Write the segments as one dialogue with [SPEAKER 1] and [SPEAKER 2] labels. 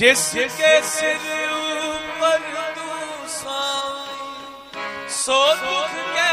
[SPEAKER 1] ਜਿਸ ਕੇ ਸਿਰ ਉਪਰ ਤੂੰ ਸਾਈ ਸੋ ਦੁਖ ਕੇ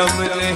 [SPEAKER 1] रमले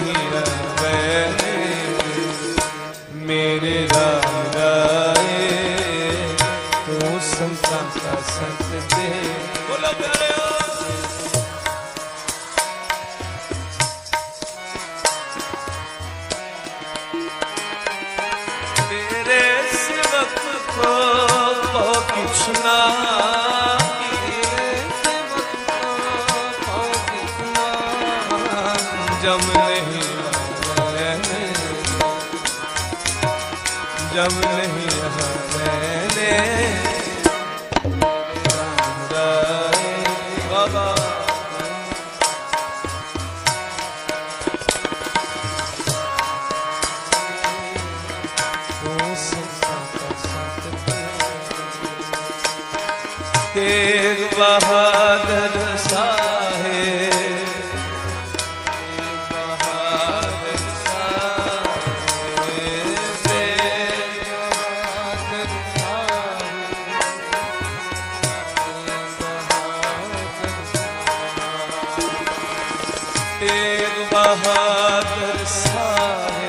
[SPEAKER 1] ਤੇਗ ਬਹਾਦਰ ਸਾਰੇ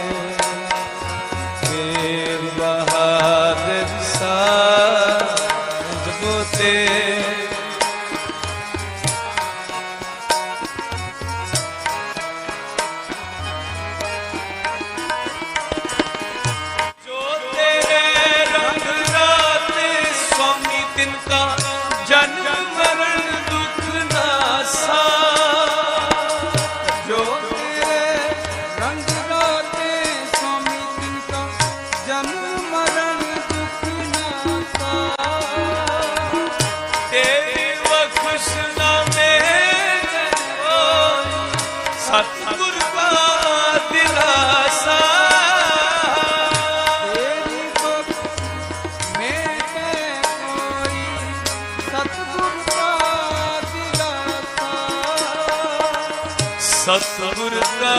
[SPEAKER 1] ਸਤਿਗੁਰ ਦਾ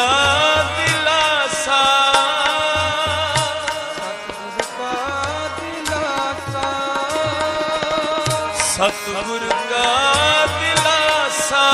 [SPEAKER 1] ਦਿਲਾਸਾ ਸਤਿਗੁਰ ਦਾ ਦਿਲਾਸਾ। ਸਤਿਗੁਰ ਦਾ ਦਿਲਾਸਾ।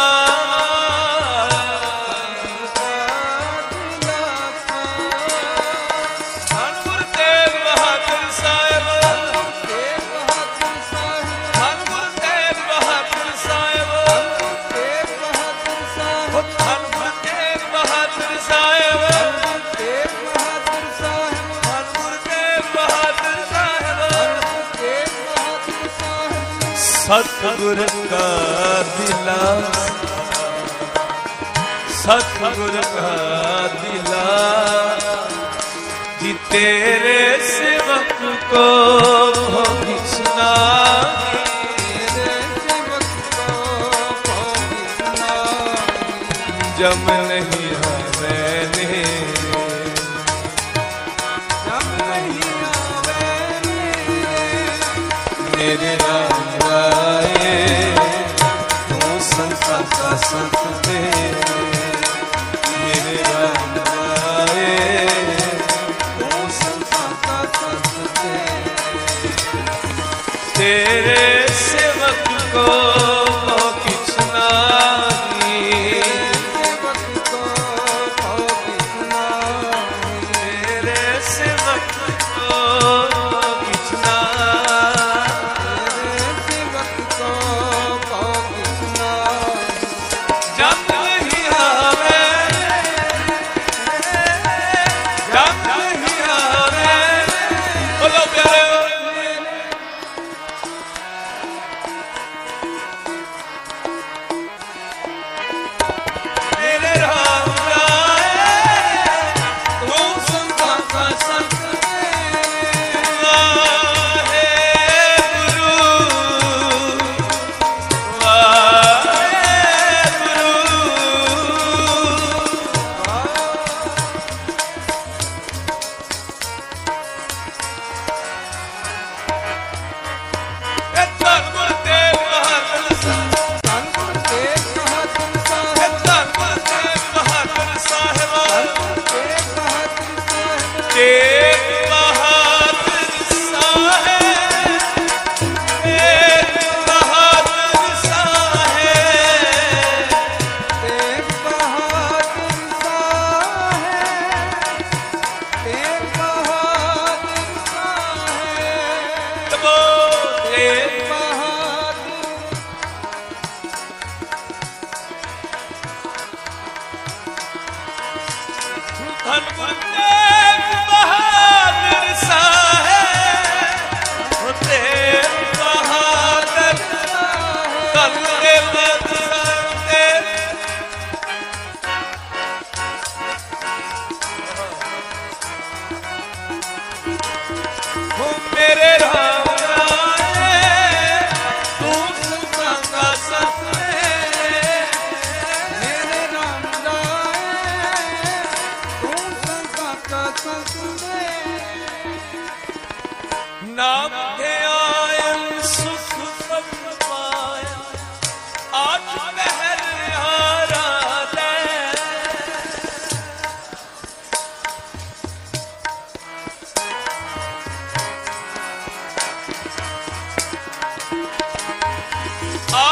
[SPEAKER 1] ਸਤਿਗੁਰ ਕਾ ਦਿਲਾ। ਸਤਿਗੁਰ ਕਾ ਦਿਲਾ। ਜੀ ਤੇਰੇ ਸੇਵਕ ਕੋ ਭੋਗੀ ਸੁਨਾ। ਜਮ Sasa. Oh.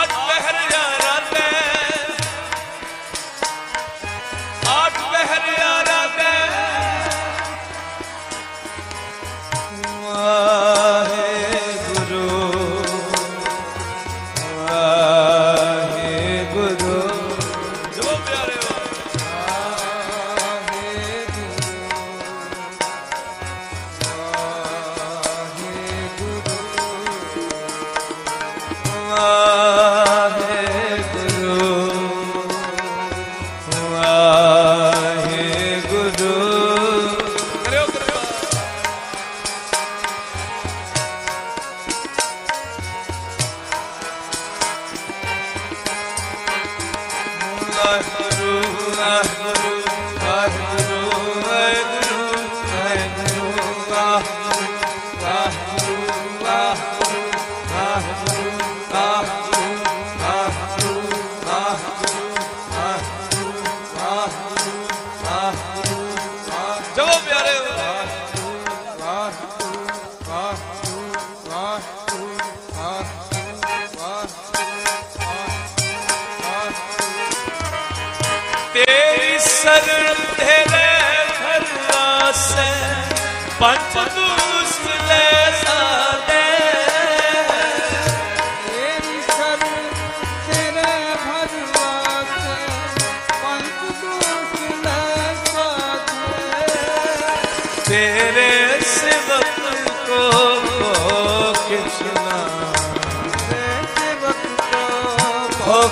[SPEAKER 1] ਪੰਜ ਦੂਸ ਲੈ ਸਾਦੇ
[SPEAKER 2] ਤੇਰੀ
[SPEAKER 1] ਸਿਵਕ ਕੋ ਕਿਛ ਨਾ
[SPEAKER 2] ਸੇਵਕ ਕੋ
[SPEAKER 1] ਹੋ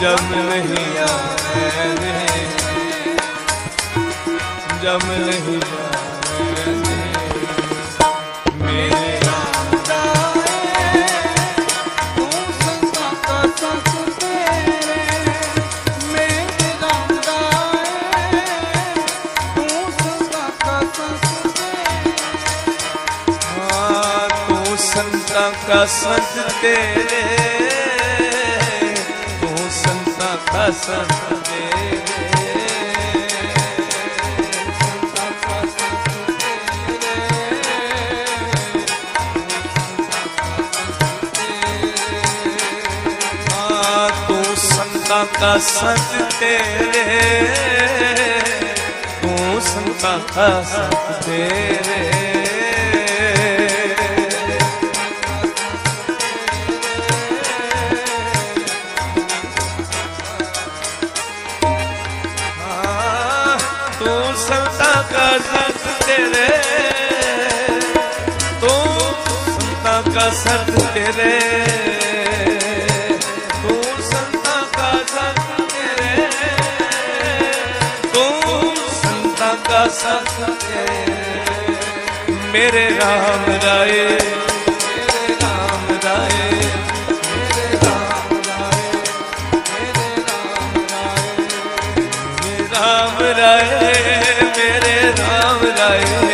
[SPEAKER 1] ਜਮ ਨਹੀਂ ਆਵੇ। ਜਮ ਨਹੀਂ ਜਾਵੇ ਮੇਰੇ
[SPEAKER 2] ਤੂੰ ਸੰਤਾਂ ਕਾ ਤੇਰੇ ਮੇਰੇ ਰਾਮ ਤੂੰ ਸੰਤਾਂ ਕਾ ਤੇਰੇ
[SPEAKER 1] ਹਾਂ ਤੂੰ ਸੰਤਾਂ ਕਾ ਸੰਤ ਤੇਰੇ ਤੂੰ ਸੰਤਾਂ ਕਾ ਸੰਤ ਤੇਰੇ
[SPEAKER 2] ਸੰਤਾਂ ਕਾ ਸੰਤ
[SPEAKER 1] ਤੇਰੇ ਤੂੰ ਸੰਤਾਂ ਕਾ ਸੰਤ ਤੇਰੇ ਤੂੰ ਸੰਤਾਂ ਤੇਰੇ ਤੂੰ ਸੰਤਾਂ ਕਾ ਸੰਤ ਤੇਰੇ ਸੰਤਾਂ ਕਾ ਸੰਤ ਤੇਰੇ ਮੇਰੇ ਰਾਮ ਰਾਏ, ਮੇਰੇ ਰਾਮ ਰਾਏ, ਮੇਰੇ ਰਾਮ ਰਾਏ, ਮੇਰੇ ਰਾਮ ਰਾਏ, ਮੇਰੇ ਰਾਮ ਰਾਏ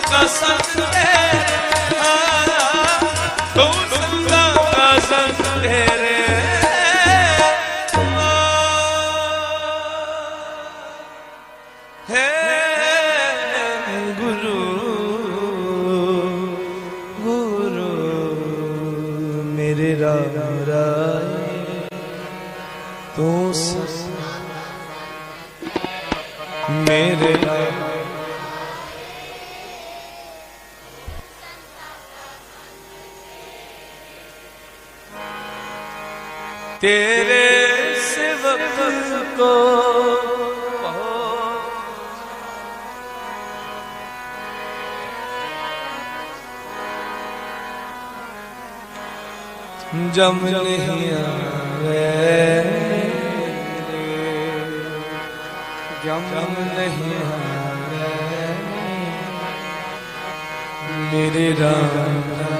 [SPEAKER 2] ਕਸਮ ਤੇਰੇ
[SPEAKER 1] तेरे सेवक को जम नहीं आवे
[SPEAKER 2] ਜਮ
[SPEAKER 1] जम नहीं आवे मेरे राम